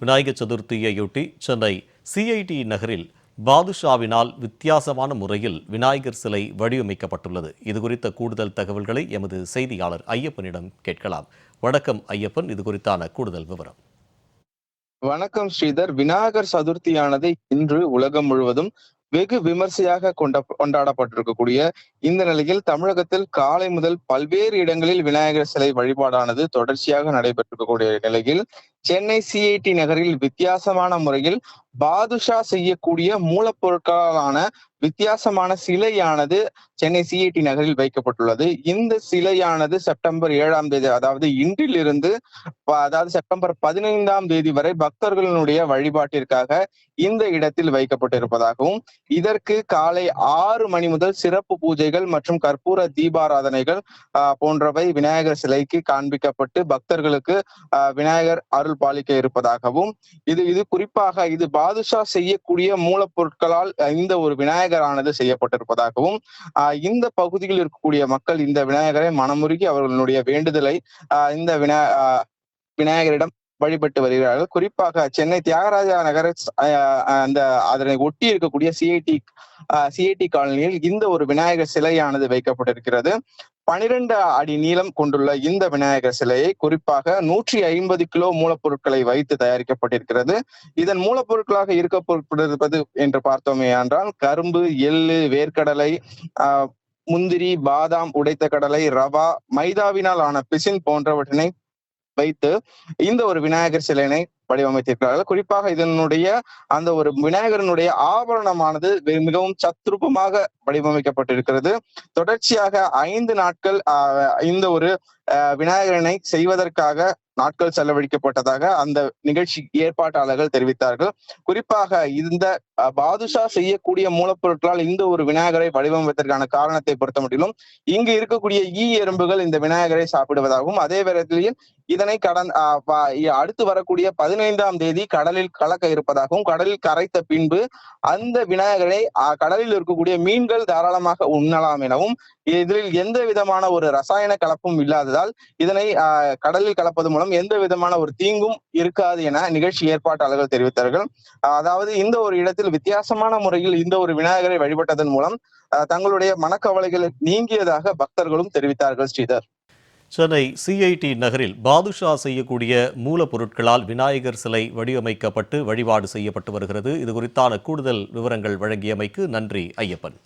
Vinayagar சதுர்த்தியையொட்டி Chennai CID நகரில் பாதுஷாவினால் வித்தியாசமான முறையில் விநாயகர் சிலை வடிவமைக்கப்பட்டுள்ளது. இது குறித்த கூடுதல் தகவல்களை எமது செய்தியாளர் ஐயப்பனிடம் கேட்கலாம். வணக்கம் ஐயப்பன். இது குறித்தான கூடுதல் விவரம். வணக்கம் ஸ்ரீதர். விநாயகர் சதுர்த்தியானது இன்று உலகம் முழுவதும் வெகு விமர்சையாக கொண்ட கொண்டாடப்பட்டிருக்கக்கூடிய இந்த நிலையில் தமிழகத்தில் காலை முதல் பல்வேறு இடங்களில் விநாயகர் சிலை வழிபாடானது தொடர்ச்சியாக நடைபெற்றிருக்கக்கூடிய நிலையில் சென்னை சிஐடி நகரில் வித்தியாசமான முறையில் பாதுஷா செய்யக்கூடிய மூலப்பொருட்களாலான வித்தியாசமான சிலையானது சென்னை சிஐடி நகரில் வைக்கப்பட்டுள்ளது. இந்த சிலையானது செப்டம்பர் ஏழாம் தேதி அதாவது இன்றிலிருந்து அதாவது செப்டம்பர் பதினைந்தாம் தேதி வரை பக்தர்களுடைய வழிபாட்டிற்காக இந்த இடத்தில் வைக்கப்பட்டிருப்பதாகவும் இதற்கு காலை ஆறு மணி முதல் சிறப்பு பூஜைகள் மற்றும் கற்பூர தீபாராதனைகள் போன்றவை விநாயகர் சிலைக்கு காண்பிக்கப்பட்டு பக்தர்களுக்கு விநாயகர் அருள் பாலிக்க இருப்பதாகவும் இது இது குறிப்பாக இது பாதுஷா செய்யக்கூடிய மூலப்பொருட்களால் இந்த ஒரு விநாயகரானது செய்யப்பட்டிருப்பதாகவும் இந்த பகுதியில் இருக்கக்கூடிய மக்கள் இந்த விநாயகரை மனமுருகி அவர்களுடைய வேண்டுதலை இந்த வினா ஆஹ், விநாயகரிடம் வழிபட்டு வருகிறார்கள். குறிப்பாக சென்னை தியாகராஜா நகர அந்த அதனை ஒட்டி இருக்கக்கூடிய சிஐடி சிஐடி காலனியில் இந்த ஒரு விநாயகர் சிலையானது வைக்கப்பட்டிருக்கிறது. பனிரெண்டு அடி நீளம் கொண்டுள்ள இந்த விநாயகர் சிலையை குறிப்பாக நூற்றி ஐம்பது கிலோ மூலப்பொருட்களை வைத்து தயாரிக்கப்பட்டிருக்கிறது. இதன் மூலப்பொருட்களாக இருக்கப்பட்டிருப்பது என்று பார்த்தோமே என்றால் கரும்பு எள்ளு வேர்க்கடலை ஆஹ், முந்திரி பாதாம் உடைத்த கடலை ரவா மைதாவினால் ஆன பிசின் போன்றவற்றினை வைத்து இந்த ஒரு விநாயகர் சிலையினை வடிவமைத்திருக்கிறார்கள். குறிப்பாக இதனுடைய அந்த ஒரு விநாயகரனுடைய ஆபரணமானது மிகவும் சத்ரூபமாக வடிவமைக்கப்பட்டிருக்கிறது. தொடர்ச்சியாக ஐந்து நாட்கள் ஆஹ், இந்த ஒரு விநாயகரனை செய்வதற்காக நாட்கள் செலவழிக்கப்பட்டதாக அந்த நிகழ்ச்சி ஏற்பாட்டாளர்கள் தெரிவித்தார்கள். குறிப்பாக இந்த பாதுஷா செய்யக்கூடிய மூலப்பொருட்களால் இந்த ஒரு விநாயகரை வடிவமைப்பதற்கான காரணத்தை பொறுத்த மட்டிலும் இங்கு இருக்கக்கூடிய ஈ எறும்புகள் இந்த விநாயகரை சாப்பிடுவதாகவும் அதே வேளையில் இதனை கடன் அடுத்து வரக்கூடிய பதினைந்தாம் தேதி கடலில் கலக்க இருப்பதாகவும் கடலில் கரைத்த பின்பு அந்த விநாயகரை கடலில் இருக்கக்கூடிய மீன்கள் தாராளமாக உண்ணலாம் எனவும் இதில் எந்த விதமான ஒரு ரசாயன கலப்பும் இல்லாததால் இதனை ஆஹ், கடலில் கலப்பது மூலம் எந்த விதமான ஒரு தீங்கும் இருக்காது என நிகழ்ச்சி ஏற்பாட்டாளர்கள் தெரிவித்தார்கள். அதாவது இந்த ஒரு இடத்தில் வித்தியாசமான முறையில் இந்த ஒரு விநாயகரை வழிபட்டதன் மூலம் தங்களுடைய மனக்கவலைகள் நீங்கியதாக பக்தர்களும் தெரிவித்தார்கள் ஸ்ரீதர். சென்னை சிஐடி நகரில் பாதுஷா செய்யக்கூடிய மூலப்பொருட்களால் விநாயகர் சிலை வடிவமைக்கப்பட்டு வழிபாடு செய்யப்பட்டு வருகிறது. இது குறித்தான கூடுதல் விவரங்கள் வழங்கியமைக்கு நன்றி ஐயப்பன்.